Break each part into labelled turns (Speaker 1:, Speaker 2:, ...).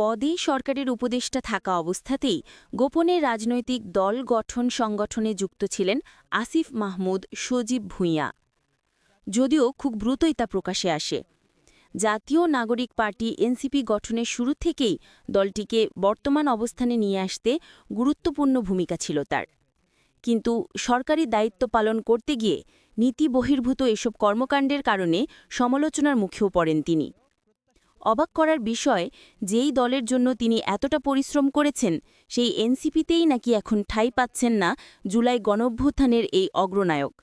Speaker 1: পদেই সরকারের উপদেষ্টা থাকা অবস্থাতেই গোপনে রাজনৈতিক দল গঠন সংগঠনে যুক্ত ছিলেন আসিফ মাহমুদ সজীব ভূঁইয়া। যদিও খুব দ্রুতই তা প্রকাশে আসে। জাতীয় নাগরিক পার্টি এনসিপি গঠনের শুরু থেকেই দলটিকে বর্তমান অবস্থানে নিয়ে আসতে গুরুত্বপূর্ণ ভূমিকা ছিল তার। কিন্তু সরকারি দায়িত্ব পালন করতে গিয়ে নীতি বহির্ভূত এসব কর্মকাণ্ডের কারণে সমালোচনার মুখেও পড়েন তিনি। অবাক করার বিষয়, যেই দলের জন্য তিনি এতটা পরিশ্রম করেছেন, সেই এনসিপিতেই নাকি এখন ঠাঁই পাচ্ছেন না জুলাই গণভ্যুত্থানের এই অগ্রনায়ক।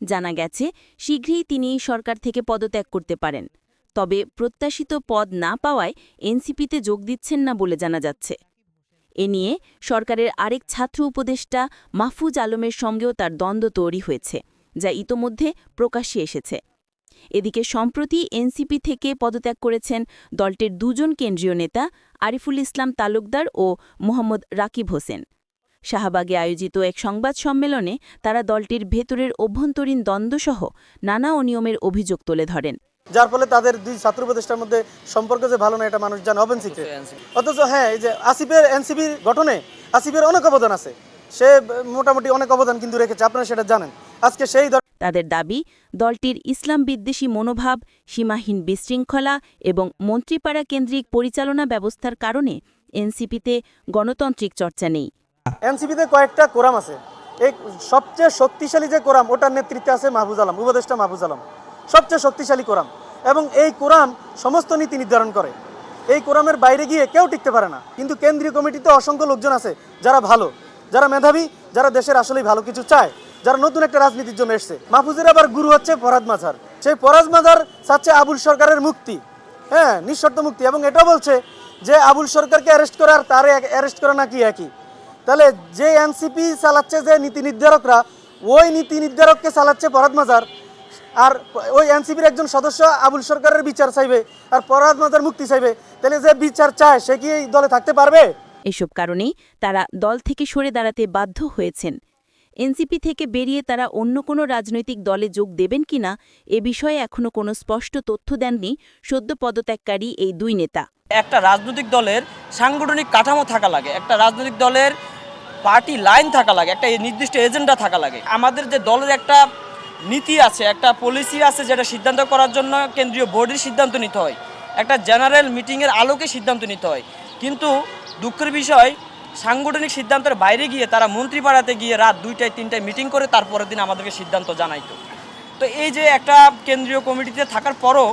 Speaker 1: জানা গেছে, শীঘ্রই তিনি সরকার থেকে পদত্যাগ করতে পারেন। তবে প্রত্যাশিত পদ না পাওয়ায় এনসিপিতে যোগ দিচ্ছেন না বলে জানা যাচ্ছে। এ নিয়ে সরকারের আরেক ছাত্র উপদেষ্টা মাহফুজ আলমের সঙ্গেও তার দ্বন্দ্ব তৈরি হয়েছে, যা ইতোমধ্যে প্রকাশ্যে এসেছে। এদিকে সম্প্রতি এনসিপি থেকে পদত্যাগ করেছেন দলটির দুজন কেন্দ্রীয় নেতা আরিফুল ইসলাম তালুকদার ও মোহাম্মদ রাকিব হোসেন। শাহবাগে আয়োজিত এক সংবাদ সম্মেলনে তারা দলটির ভেতরের অভ্যন্তরীণ দ্বন্দ্বসহ নানা অনিয়মের অভিযোগ তুলে ধরেন।
Speaker 2: যার ফলে তাদের দুই ছাত্র উপদেষ্টার মধ্যে সম্পর্ক যে ভালো না এটা মানুষ জানে সিক্রেট অথচ হ্যাঁ এই যে আসিফের এনসিবির গঠনে আসিফের অনেক অবদান আছে। সে মোটামুটি অনেক অবদান কিন্তু রেখেছে আপনারা সেটা জানেন। আজকে সেই
Speaker 1: তাদের দাবি, দলটির ইসলাম বিদ্বেষী মনোভাব, সীমাহীন বিশৃঙ্খলা এবং মন্ত্রীপাড়া কেন্দ্রিক পরিচালনা ব্যবস্থার কারণে এনসিপিতে গণতান্ত্রিক চর্চা নেই।
Speaker 2: এনসিপিতে কয়েকটা কোরাম আছে। এই সবচেয়ে শক্তিশালী যে কোরাম, ওটার নেতৃত্বে আছে মাহবুজ আলম, উপদেষ্টা মাহবুজ আলম। সবচেয়ে শক্তিশালী কোরাম। এবং এই কোরাম সমস্ত নীতি নির্ধারণ করে। এই কোরামের বাইরে গিয়ে কেউ টিকতে পারে না। কিন্তু কেন্দ্রীয় কমিটিতে অসংখ্য লোকজন আছে যারা ভালো, যারা মেধাবী, যারা দেশের আসলেই ভালো কিছু চায়। যারা নতুন একটা রাজনীতির জন্য এসছে। মাহফুজের আবার গুরু হচ্ছে ফরাদ মাঝার সেই ফরাজ মাঝার চাচ্ছে আবুল সরকারের মুক্তি। হ্যাঁ নিঃশর্ত মুক্তি। এবং এটাও বলছে যে আবুল সরকারকে অ্যারেস্ট করা আর তারে অ্যারেস্ট করা নাকি একই। তাহলে যে এনসিপি চালাচ্ছে যে নীতি নির্ধারকরা, ওই নীতি নির্ধারককে চালাচ্ছে ফরাদ মাজার। আর ওই এনসিপির একজন সদস্য আবুল সরকারের বিচার চাইবে আর ফরাদ মাজার মুক্তি চাইবে। তাহলে যে বিচার চায়, সে কি এই দলে থাকতে পারবে?
Speaker 1: এসব কারণেই তারা দল থেকে সরে দাঁড়াতে বাধ্য হয়েছেন। এনসিপি থেকে বেরিয়ে তারা অন্য কোনো রাজনৈতিক দলে যোগ দেবেন কিনা এ বিষয়ে এখনও কোনো স্পষ্ট তথ্য দেননি সদ্য পদত্যাগকারী এই দুই নেতা।
Speaker 3: একটা রাজনৈতিক দলের সাংগঠনিক কাঠামো থাকা লাগে, একটা রাজনৈতিক দলের পার্টি লাইন থাকা লাগে, একটা নির্দিষ্ট এজেন্ডা থাকা লাগে। আমাদের যে দলের একটা নীতি আছে, একটা পলিসি আছে যেটা সিদ্ধান্ত করার জন্য কেন্দ্রীয় বোর্ডের সিদ্ধান্ত নিতে হয়। একটা জেনারেল মিটিংয়ের আলোকে সিদ্ধান্ত নিতে হয়। কিন্তু দুঃখের বিষয় সাংগঠনিক সিদ্ধান্তের বাইরে গিয়ে তারা মন্ত্রীপাড়াতে গিয়ে রাত দুইটায়, তিনটায় মিটিং করে তারপরের দিন আমাদেরকে সিদ্ধান্ত জানাইতো। তো এই যে একটা কেন্দ্রীয় কমিটিতে থাকার পরও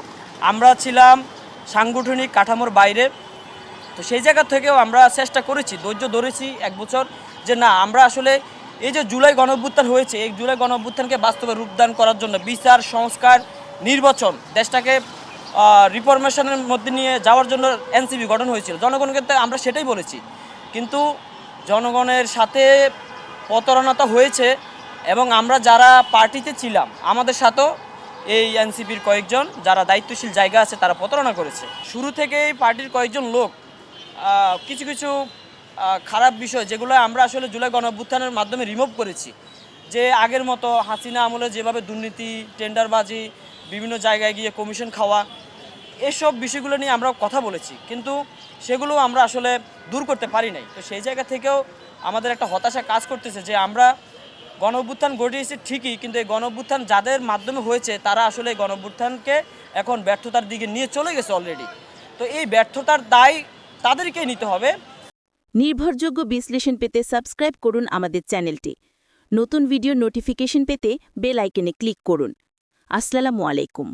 Speaker 3: আমরা ছিলাম সাংগঠনিক কাঠামোর বাইরে। তো সেই জায়গা থেকেও আমরা চেষ্টা করেছি, ধৈর্য ধরেছি এক বছর যে না, আমরা আসলে এই যে জুলাই গণঅভ্যুত্থান হয়েছে, এই জুলাই গণঅভ্যুত্থানকে বাস্তবে রূপদান করার জন্য বিচার, সংস্কার, নির্বাচন দেশটাকে রিফরমেশনের মধ্যে নিয়ে যাওয়ার জন্য এনসিবি গঠন হয়েছিল। জনগণকে আমরা সেটাই বলেছি। কিন্তু জনগণের সাথে প্রতারণাটা হয়েছে এবং আমরা যারা পার্টিতে ছিলাম, আমাদের সাথেও এই এনসিপির কয়েকজন যারা দায়িত্বশীল জায়গা আছে তারা প্রতারণা করেছে। শুরু থেকেই পার্টির কয়েকজন লোক কিছু কিছু খারাপ বিষয় যেগুলো আমরা আসলে জুলাই গণঅভ্যুত্থানের মাধ্যমে রিমুভ করেছি। যে আগের মতো হাসিনা আমলে যেভাবে দুর্নীতি, টেন্ডারবাজি, বিভিন্ন জায়গায় গিয়ে কমিশন খাওয়া এসব বিষয়গুলো নিয়ে আমরা কথা বলেছি। কিন্তু সেগুলো আমরা আসলে দূর করতে পারি নাই। তো সেই জায়গা থেকেও আমাদের একটা হতাশা কাজ করতেছে যে আমরা গণ অভ্যুত্থান ঘটিয়েছি ঠিকই, কিন্তু এই গণ অভ্যুত্থান যাদের মাধ্যমে হয়েছে, তারা আসলে এই গণ অভ্যুত্থানকে এখন ব্যর্থতার দিকে নিয়ে চলে গেছে অলরেডি তো এই ব্যর্থতার দায় তাদেরকেই নিতে হবে।
Speaker 1: নির্ভরযোগ্য বিশ্লেষণ পেতে সাবস্ক্রাইব করুন আমাদের চ্যানেলটি। নতুন ভিডিও নোটিফিকেশন পেতে বেল আইকনে ক্লিক করুন। আসসালামু আলাইকুম।